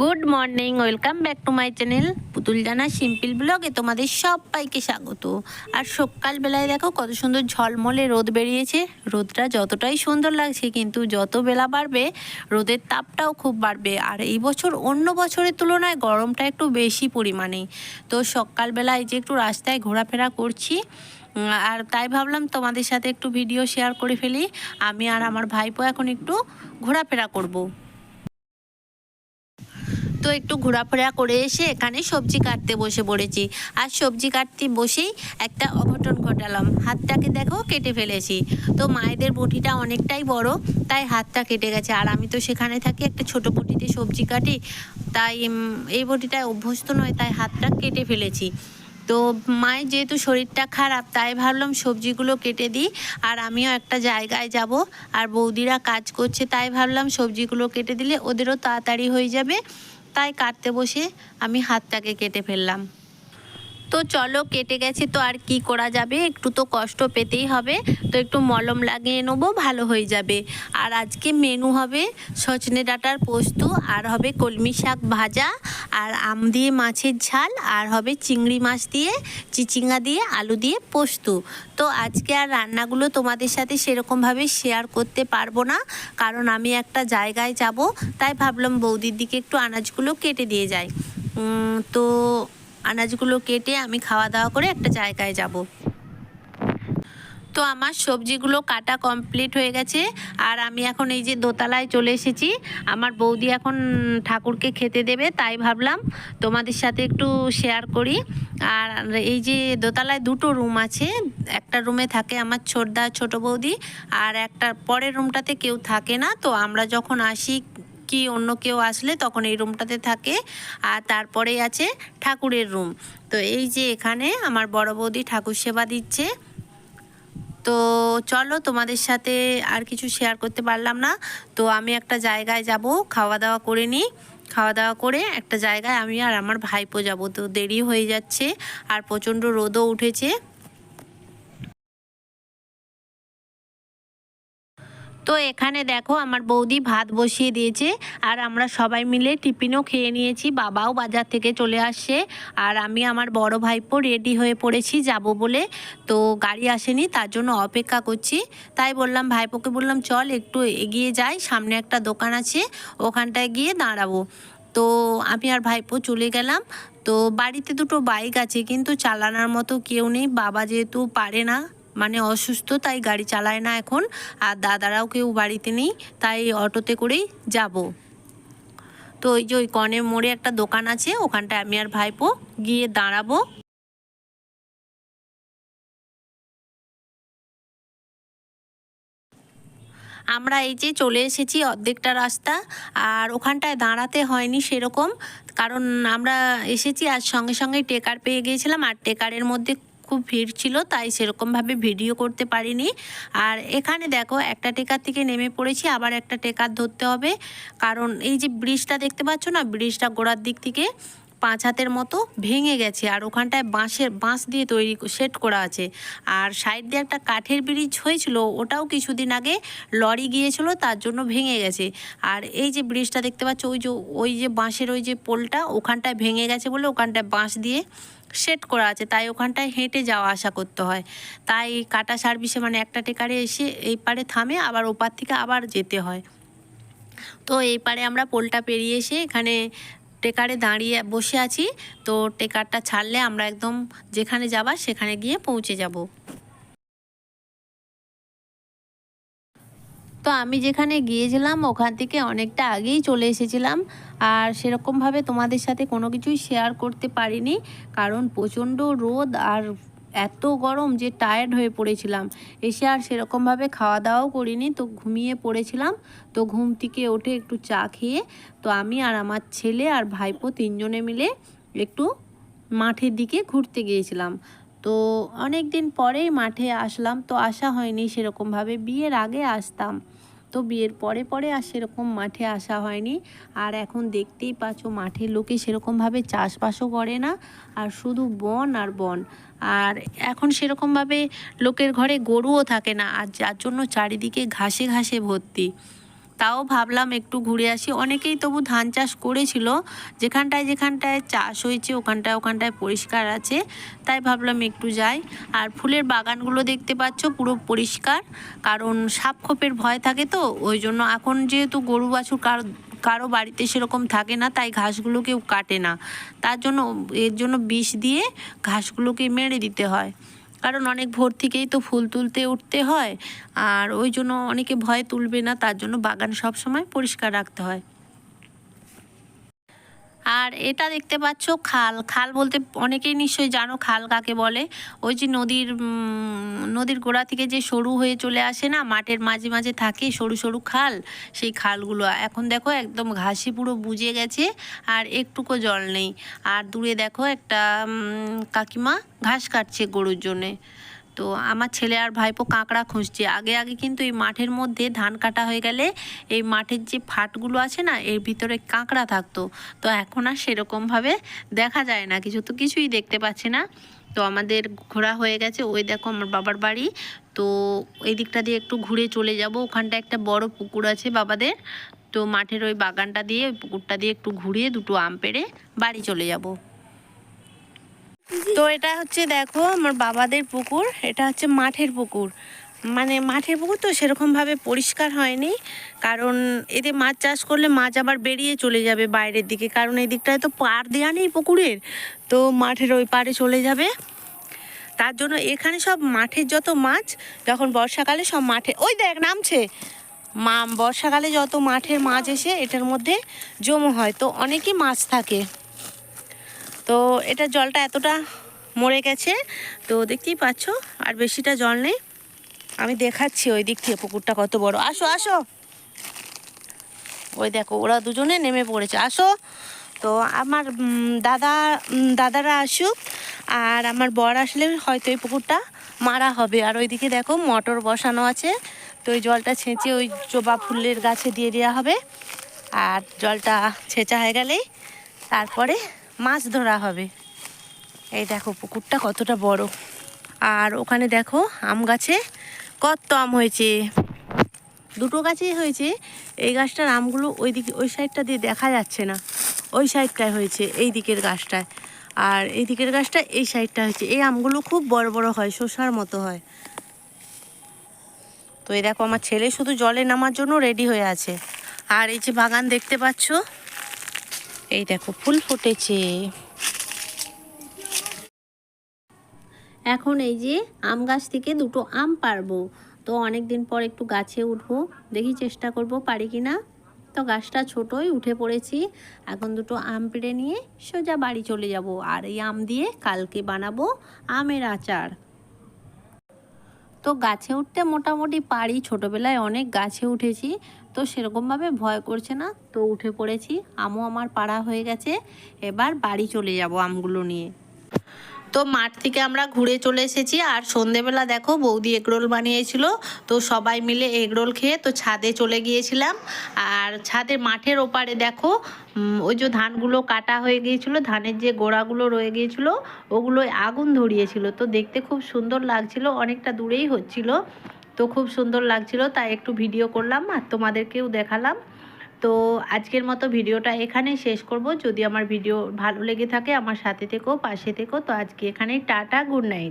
Good morning welcome back to my channel Putul Jana simple ব্লগে তোমাদের সবাইকে স্বাগত। আর সকালবেলায় দেখো কত সুন্দর ঝলমলে রোদ বেরিয়েছে। রোদটা যতটাই সুন্দর লাগছে, কিন্তু যত বেলা বাড়বে, রোদের তাপটাও খুব বাড়বে। আর এই বছর অন্য বছরের তুলনায় গরমটা একটু বেশি পরিমাণে। তো সকালবেলায় যে একটু রাস্তায় ঘোরাফেরা করছি আর তাই ভাবলাম তোমাদের সাথে একটু ভিডিও শেয়ার করে ফেলি। আমি আর আমার ভাইপো এখন একটু ঘোরাফেরা করব। তো একটু ঘোরাফেরা করে এসে এখানে সবজি কাটতে বসে পড়েছি। আর সবজি কাটতে বসেই একটা অঘটন ঘটালাম। হাতটাকে দেখো কেটে ফেলেছি। তো মায়েদের বটিটা অনেকটাই বড়, তাই হাতটা কেটে গেছে। আর আমি তো সেখানে থাকি, একটা ছোট বটিতে সবজি কাটি, তাই এই বটিটায় অভ্যস্ত নয়, তাই হাতটা কেটে ফেলেছি। তো মায়ের যেহেতু শরীরটা খারাপ, তাই ভাবলাম সবজিগুলো কেটে দিই। আর আমিও একটা জায়গায় যাব, আর বৌদিরা কাজ করছে, তাই ভাবলাম সবজিগুলো কেটে দিলে ওদেরও তাড়াতাড়ি হয়ে যাবে। তাই কাটতে বসে আমি হাতটাকে কেটে ফেললাম। তো চলো, কেটে গেছে তো আর কি করা যাবে? একটু তো কষ্ট পেতেই হবে। তো একটু মলম লাগিয়ে নেব, ভালো হয়ে যাবে। আর আজকে মেনু হবে সজনে ডাঁটার পোস্ত, আর হবে কলমি শাক ভাজা, আর আম দিয়ে মাছের ঝাল, আর হবে চিংড়ি মাছ দিয়ে, চিচিঙ্গা দিয়ে, আলু দিয়ে পোস্ত। তো আজকে আর রান্নাগুলো তোমাদের সাথে সেরকমভাবে শেয়ার করতে পারব না, কারণ আমি একটা জায়গায় যাব, তাই ভাবলাম বৌদির দিকে একটু আনাজগুলো কেটে দিয়ে যাই। তো আনাজগুলো কেটে আমি খাওয়া দাওয়া করে একটা জায়গায় যাব। তো আমার সবজিগুলো কাটা কমপ্লিট হয়ে গেছে, আর আমি এখন এই যে দোতলায় চলে এসেছি। আমার বৌদি এখন ঠাকুরকে খেতে দেবে, তাই ভাবলাম তোমাদের সাথে একটু শেয়ার করি। আর এই যে দোতলায় দুটো রুম আছে, একটা রুমে থাকে আমার ছোটদা, ছোট বৌদি, আর একটা পরের রুমটাতে কেউ থাকে না। তো আমরা যখন আসি কি অন্য কেউ আসলে তখন এই রুমটাতে থাকে। আর তারপরেই আছে ঠাকুরের রুম তো এই যে এখানে আমার বড় বৌদি ঠাকুর সেবা দিচ্ছে। তো চলো তোমাদের সাথে আর কিছু শেয়ার করতে পারলাম না। তো আমি একটা জায়গায় যাব, খাওয়া দাওয়া করে নিই। খাওয়া দাওয়া করে একটা জায়গায় আমি আর আমার ভাইপো যাব। তো দেরি হয়ে যাচ্ছে আর প্রচণ্ড রোদও উঠেছে। তো এখানে দেখো আমার বৌদি ভাত বসিয়ে দিয়েছে, আর আমরা সবাই মিলে টিফিনও খেয়ে নিয়েছি, বাবাও বাজার থেকে চলে আসছে, আর আমি আমার বড় ভাইপো রেডি হয়ে পড়েছি যাব বলে, তো গাড়ি আসেনি, তার জন্য অপেক্ষা করছি। তাই বললাম ভাইপোকে বললাম, চল একটু এগিয়ে যাই, সামনে একটা দোকান আছে, ওখানটায় গিয়ে দাঁড়াবো। তো আমি আর ভাইপো চলে গেলাম, তো বাড়িতে দুটো বাইক আছে, কিন্তু চালানোর মতো কেউ নেই, বাবা যেহেতু পারে না মানে অসুস্থ, তাই গাড়ি চালায় না এখন। আর দাদারাও কেউ বাড়িতে নেই, তাই অটোতে করেই যাব। তো ওই যে ওই কনে মোড়ে একটা দোকান আছে, ওখানটায় আমি আর ভাইপো গিয়ে দাঁড়াবো। আমরা এই যে চলে এসেছি অর্ধেকটা রাস্তা, আর ওখানটায় দাঁড়াতে হয়নি সেরকম। কারণ আমরা এসেছি আর সঙ্গে সঙ্গে টেকার পেয়ে গিয়েছিলাম, আর টেকারের মধ্যে খুব ভিড় ছিল, তাই সেরকমভাবে ভিডিও করতে পারিনি। আর এখানে দেখো, একটা টেকার থেকে নেমে পড়েছি, আবার একটা টেকার ধরতে হবে। কারণ এই যে ব্রিজটা দেখতে পাচ্ছ না, ব্রিজটা গোড়ার দিক থেকে। পাঁচ হাতের মতো ভেঙে গেছে আর ওখানটায় বাঁশের বাঁশ দিয়ে তৈরি সেট করা আছে। আর সাইড দিয়ে একটা কাঠের ব্রিজ হয়েছিল, ওটাও কিছুদিন আগে লরি গিয়েছিল, তার জন্য ভেঙে গেছে। আর এই যে ব্রিজটা দেখতে পাচ্ছ, ওই যে ওই যে বাঁশের ওই যে পোলটা ওখানটায় ভেঙে গেছে বলে ওখানটায় বাঁশ দিয়ে সেট করা আছে। তাই ওখানটায় হেঁটে যাওয়া আসা করতে হয়। তাই কাটা সার্ভিসে মানে একটা টেকারে এসে এই পারে থামে, আবার ওপার থেকে আবার যেতে হয়। তো এই পারে আমরা পোলটা পেরিয়ে এসে এখানে টেকারে দাঁড়িয়ে বসে আছি। তো টেকারটা ছাড়লে আমরা একদম যেখানে যাবার সেখানে গিয়ে পৌঁছে যাব। তো আমি যেখানে গিয়েছিলাম ওখান থেকে অনেকটা আগেই চলে এসেছিলাম। আর সেরকমভাবে তোমাদের সাথে কোনো কিছুই শেয়ার করতে পারিনি। কারণ প্রচণ্ড রোদ আর এত গরম যে টায়ার্ড হয়ে পড়েছিলাম। এসে আর সেরকমভাবে খাওয়া দাওয়াও করিনি, তো ঘুমিয়ে পড়েছিলাম। তো ঘুম থেকে ওঠে একটু চা খেয়ে, তো আমি আর আমার ছেলে আর ভাইপো তিনজনে মিলে একটু মাঠের দিকে ঘুরতে গিয়েছিলাম। তো অনেক দিন পরেই মাঠে আসলাম, তো আসা হয়নি সেরকমভাবে বিয়ের আগে আসতাম। তো বিয়ের পরে পরে আর সেরকম মাঠে আসা হয়নি। আর এখন দেখতেই পাচ্ছ মাঠের লোকে সেরকমভাবে চাষবাসও করে না, আর শুধু বন আর বন। আর এখন সেরকমভাবে লোকের ঘরে গরুও থাকে না, আর যার জন্য চারিদিকে ঘাসে ঘাসে ভর্তি। তাও ভাবলাম একটু ঘুরে আসি। অনেকেই তবু ধান চাষ করেছিল। যেখানটায় যেখানটায় চাষ হয়েছে, ওখানটায় ওখানটায় পরিষ্কার আছে। তাই ভাবলাম একটু যাই। আর ফুলের বাগানগুলো দেখতে পাচ্ছ, পুরো পরিষ্কার। কারণ সাপ খোপের ভয় থাকে তো, ওই জন্য এখন যেহেতু গরু, বাছুর কার, কারও বাড়িতে সেরকম থাকে না, তাই ঘাসগুলো কেউ কাটে না। তার জন্য, এর জন্য বিষ দিয়ে ঘাসগুলোকে মেরে দিতে হয়। কারণ অনেক ভোর থেকেই তো ফুল তুলতে উঠতে হয়। আর ওই জন্য অনেকে ভয় তুলবে না, তার জন্য বাগান সব সময় পরিষ্কার রাখতে হয়। আর এটা দেখতে পাচ্ছ খাল। খাল বলতে অনেকেই নিশ্চয়ই জানো খাল কাকে বলে। ওই যে নদীর নদীর গোড়া থেকে যে সরু হয়ে চলে আসে না, মাঠের মাঝে মাঝে থাকে সরু সরু খাল, সেই খালগুলো। এখন দেখো একদম ঘাসি পুরো বুজে গেছে আর একটুকু জল নেই। আর দূরে দেখো একটা কাকিমা ঘাস কাটছে গরুর জন্যে। তো আমার ছেলে আর ভাইপো কাঁকড়া খুঁজছে। আগে আগে কিন্তু এই মাঠের মধ্যে ধান কাটা হয়ে গেলে এই মাঠের যে ফাটগুলো আছে না, এর ভিতরে কাঁকড়া থাকতো। তো এখন আর সেরকমভাবে দেখা যায় না। কিছু তো কিছুই দেখতে পাচ্ছি না। তো আমাদের ঘোরা হয়ে গেছে। ওই দেখো আমার বাবার বাড়ি। তো এই দিকটা দিয়ে একটু ঘুরে চলে যাব। ওখানটা একটা বড় পুকুর আছে বাবাদের। তো মাঠের ওই বাগানটা দিয়ে, ওই পুকুরটা দিয়ে একটু ঘুরিয়ে দুটো আম পেড়ে বাড়ি চলে যাব। তো এটা হচ্ছে দেখো আমার বাবাদের পুকুর, এটা হচ্ছে মাঠের পুকুর। মানে মাঠের পুকুর তো সেরকমভাবে পরিষ্কার হয়নি, কারণ এতে মাছ চাষ করলে মাছ আবার বেরিয়ে চলে যাবে বাইরের দিকে, কারণ এই দিকটায় তো পার দেওয়া নেই পুকুরের, তো মাঠের ওই পারে চলে যাবে। তার জন্য এখানে সব মাঠের যত মাছ, যখন বর্ষাকালে সব মাঠে, ওই দেখ নামছে। মা, বর্ষাকালে যত মাঠের মাছ এসে এটার মধ্যে জমা হয়, তো অনেকই মাছ থাকে। তো এটা জলটা এতটা মরে গেছে, তো দেখতেই পাচ্ছ, আর বেশিটা জল নেই। আমি দেখাচ্ছি ওই দিক থেকে পুকুরটা কত বড়। আসো আসো। ওই দেখো, ওরা দুজনে নেমে পড়েছে। আসো। তো আমার দাদা দাদারা আসুক, আর আমার বর আসলে হয়তো এই পুকুরটা মারা হবে। আর ওইদিকে দেখো, মটর বসানো আছে। তো ওই জলটা ছেঁচে ওই জবা ফুলের গাছে দিয়ে দেওয়া হবে। আর জলটা ছেঁচা হয়ে গেলেই তারপরে মাছ ধরা হবে। এই দেখো, পুকুরটা কতটা বড়। আর ওখানে দেখো, আম গাছে কত আম হয়েছে। দুটো গাছেই হয়েছে। এই গাছটার আমগুলো ওই দিকে ওই সাইডটা দিয়ে দেখা যাচ্ছে না। ওই সাইডটায় হয়েছে, এই দিকের গাছটায়। আর এই দিকের গাছটা, এই সাইডটা হয়েছে। এই আমগুলো খুব বড় বড় হয়, শসার মতো হয়। তো এই দেখো, আমার ছেলে শুধু জলে নামার জন্য রেডি হয়ে আছে। আর এই যে বাগান দেখতে পাচ্ছ এই দেখো, ফুল ফুটেছে। এখন এই যে আম গাছ থেকে দুটো আম পারব। তো অনেক দিন পর একটু গাছে উঠবো। দেখি চেষ্টা করব, পারি কি না তো গাছটা ছোটই, উঠে পড়েছি। এখন দুটো আম পেড়ে নিয়ে সোজা বাড়ি চলে যাব। আর এই আম দিয়ে কালকে বানাবো আমের আচার। তো গাছে উঠতে মোটামুটি পারি। ছোটোবেলায় অনেক গাছে উঠেছি, তো সেরকমভাবে ভয় করছে না। তো উঠে পড়েছি, আমও আমার পাড়া হয়ে গেছে। এবার বাড়ি চলে যাব আমগুলো নিয়ে। তো মাঠ থেকে আমরা ঘুরে চলে এসেছি। আর সন্ধেবেলা দেখো বৌদি এগরোল বানিয়েছিল। তো সবাই মিলে এগরোল খেয়ে তো ছাদে চলে গিয়েছিলাম। আর ছাদের মাঠের ওপারে দেখো ওই যে ধানগুলো কাটা হয়ে গিয়েছিল, ধানের যে গোড়াগুলো রয়ে গিয়েছিল ওগুলো আগুন ধরিয়েছিল। তো দেখতে খুব সুন্দর লাগছিল, অনেকটা দূরেই হচ্ছিল। তো খুব সুন্দর লাগছিল, তাই একটু ভিডিও করলাম আর তোমাদেরকেও দেখালাম। তো আজকের মতো ভিডিওটা এখানে শেষ করব। যদি আমার ভিডিও ভালো লেগে থাকে, আমার সাথে থেকো, পাশে থেকো। তো আজকে এখানে টাটা, গুড নাইট।